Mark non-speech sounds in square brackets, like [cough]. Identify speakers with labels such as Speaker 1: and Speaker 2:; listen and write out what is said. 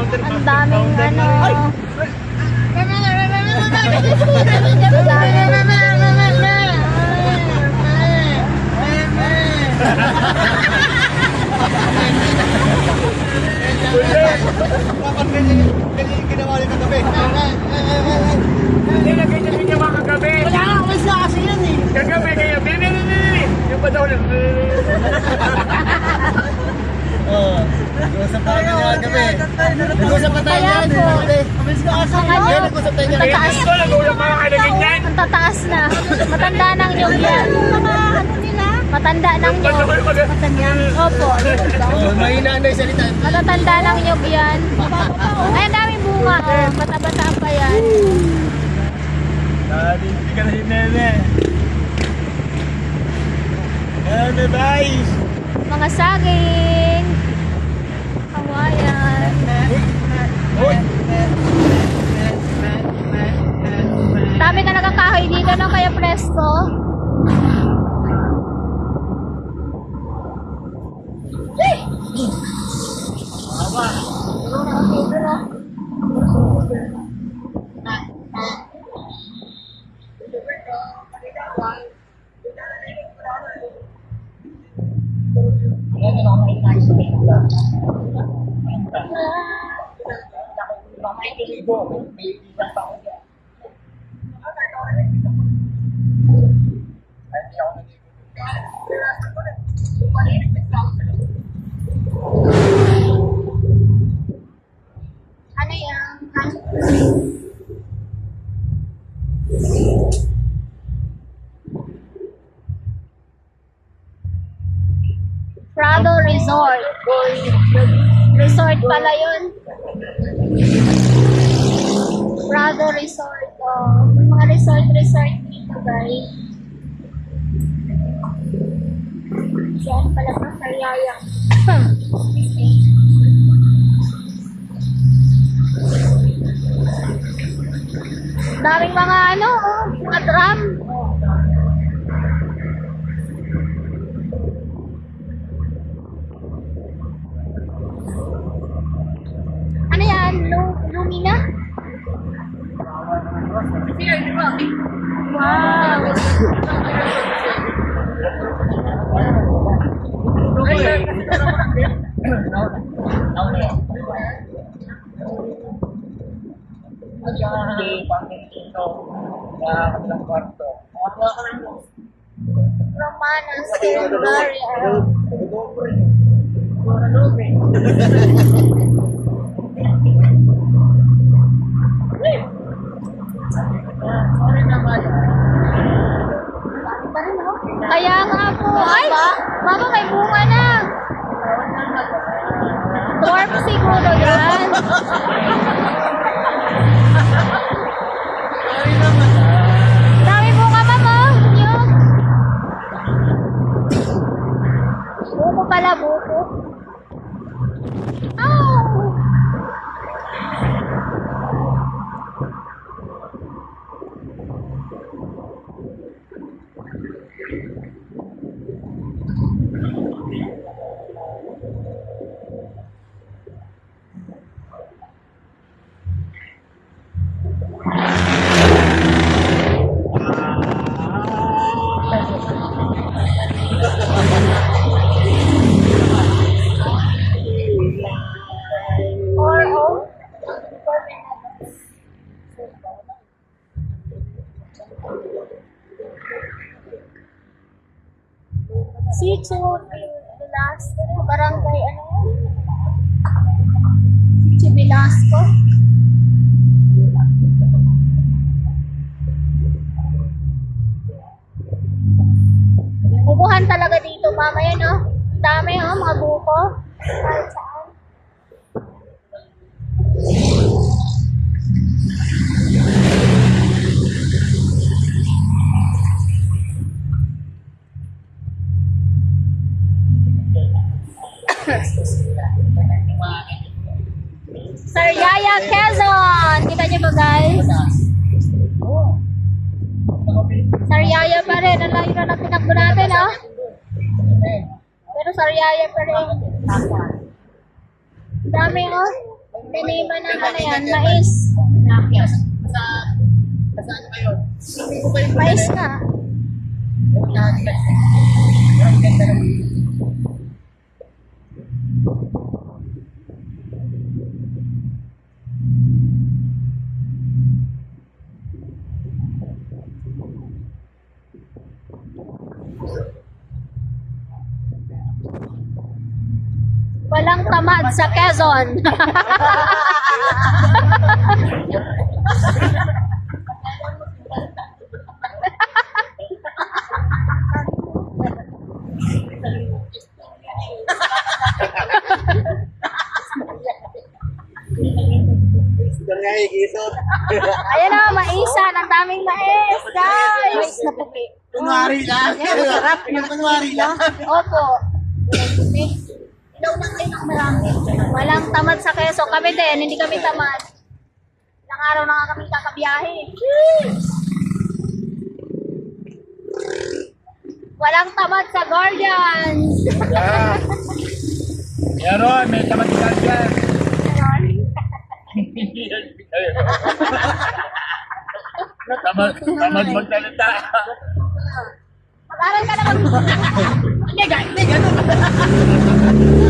Speaker 1: Ang daming ano.
Speaker 2: Kagabi.
Speaker 3: Hindi na ganyan ginawa kagabi.
Speaker 4: Kaya nga, umalis na kasi yan eh.
Speaker 3: Kagabi kaya, bili, bili, bili. Yung ba daw na, [laughs]
Speaker 2: Oo. Nag-usap tayo ganyan kagabi. Nag-usap na tayo kagabi.
Speaker 4: Umalis na kasi.
Speaker 1: Ano,
Speaker 2: Kaya nag-usap tayo ganyan.
Speaker 1: Tataas.
Speaker 3: Ito, nag-ulang mga kayo na ganyan.
Speaker 1: ang tataas na. Matanda ng nyug yan. Matanda ng nyug.
Speaker 3: ako yung mag-
Speaker 1: Opo.
Speaker 2: Mahina na yung salita.
Speaker 1: Matatanda ng nyug yan. Ay, ang daming bunga. Oh. Bata-bata pa yan.
Speaker 3: Dali, hindi ka na si Nene. Nene, guys.
Speaker 1: Mga saging. Ano yan? Resort. Resort pala yun. Prado Resort. Oh, mga resort resort dito guys. Yan pala pa sa yaya. Daming mga ano, oh, mga drum. Ano yan? Lu Lumina? Wow! Romana Secundaria. Kaya nga po, ay, mama may bunga na. Dwarf siguro yan. [laughs] pala, buko. Sitio Velasco, barangay ano yun? Sitio Velasco. Bubuhan talaga dito mamaya no? Ang dami oh, mga buko. Kahit saan. Sariaya, Quezon! Kita niyo ba guys? Sariaya pa rin. Ang layo na ng tinakbo natin, ah. Pero Sariaya pa rin. Dami, oh. Tiniba ng ano yan, mais.
Speaker 2: Pa yung
Speaker 1: Mais nga. Walang tamad sa Quezon. Ayan na, maisan. Ang daming mais, guys. Mais na puti.
Speaker 2: Kunwari lang. Yung kunwari lang.
Speaker 1: Ilaw lang kayo ng marami. Walang tamad sa Quezon. Kami din, hindi kami tamad. Ilang araw na nga kami kakabiyahe. Walang tamad sa Guardians.
Speaker 3: Ah. Yaron, may tamad ka dyan. [laughs] tamad, tamad magsalita. [laughs]
Speaker 1: Mag-aral ka na mag-
Speaker 2: Hindi, hindi, ganun.